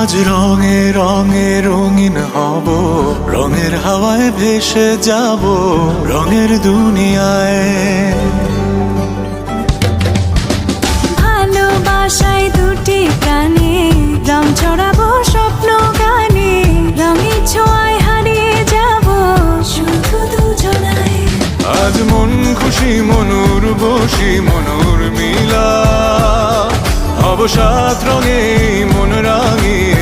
আজ রঙে রঙে রঙিন হব। রঙের হাওয়ায় ভেসে যাব রঙের দুনিয়ায়। ভালোবাসায় দুটি প্রাণে রং ছড়াবো স্বপ্ন গানে। রঙের ছোঁয়ায় হারিয়ে যাব শুধু দুজনায় আজ মন খুশি মনুর বসি অবসাদ রঙে মন রাঙিয়ে